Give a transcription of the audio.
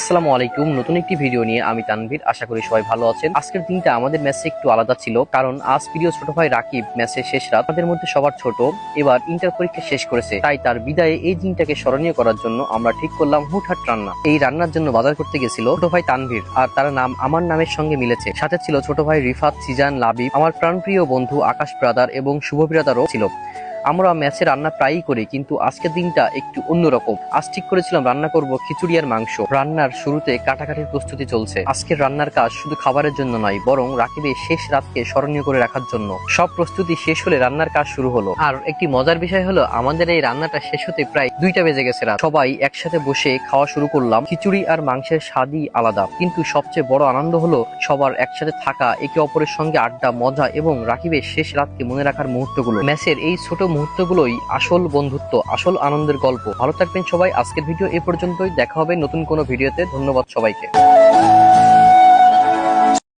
আসসালামু আলাইকুম। নতুন একটি ভিডিও নিয়ে আমি তানভীর। আশা করি সবাই ভালো আছেন। আজকের দিনটা আমাদের ম্যাচে একটু আলাদা ছিল, কারণ আজ প্রিয় ছোট ভাই রাকিব ম্যাচের শেষ রাত আমাদের মধ্যে সবার ছোট। এবার ইন্টার পরীক্ষা শেষ করেছে। তাই তার বিদায়ে এই দিনটাকে স্মরণীয় করার জন্য আমরা ঠিক করলাম হুটহাট রান্না। এই রান্নার জন্য বাজার করতে গেছিল ছোট ভাই তানভীর, আর তার নাম আমার নামের সঙ্গে মিলেছে। সাথে ছিল ছোট ভাই রিফাত, সিজান, লাবিব, আমার প্রাণপ্রিয় বন্ধু আকাশ ব্রাদার এবং শুভ ব্রাদারও ছিল। আমরা ম্যাচে রান্না প্রায়ই করি, কিন্তু আজকের দিনটা একটু অন্যরকম। আজ ঠিক করেছিলাম রান্না করব খিচুড়ি আর মাংস। রান্নার শুরুতে কাটাকাটির প্রস্তুতি চলছে। আজকের রান্নার কাজ শুধু খাবারের জন্য নয়, বরং রাকিবের শেষ রাতকে স্মরণীয় করে রাখার জন্য। সব প্রস্তুতি শেষ হলে রান্নার কাজ শুরু হলো। আর একটি মজার বিষয় হলো, আমাদের এই রান্নাটা শেষ হতে প্রায় দুইটা বেজে গেছে রাত। সবাই একসাথে বসে খাওয়া শুরু করলাম। খিচুড়ি আর মাংসের স্বাদই আলাদা। কিন্তু সবচেয়ে বড় আনন্দ হলো সবার একসাথে থাকা, একে অপরের সঙ্গে আড্ডা, মজা এবং রাকিবের শেষ রাতকে মনে রাখার মুহূর্তগুলো। ম্যাচের এই ছোট মুহূর্তগুলোই আসল বন্ধুত্ব, আসল আনন্দের গল্প। ভালো থাকবেন সবাই। আজকের ভিডিও এ পর্যন্তই। দেখা হবে নতুন কোনো ভিডিওতে। ধন্যবাদ সবাইকে।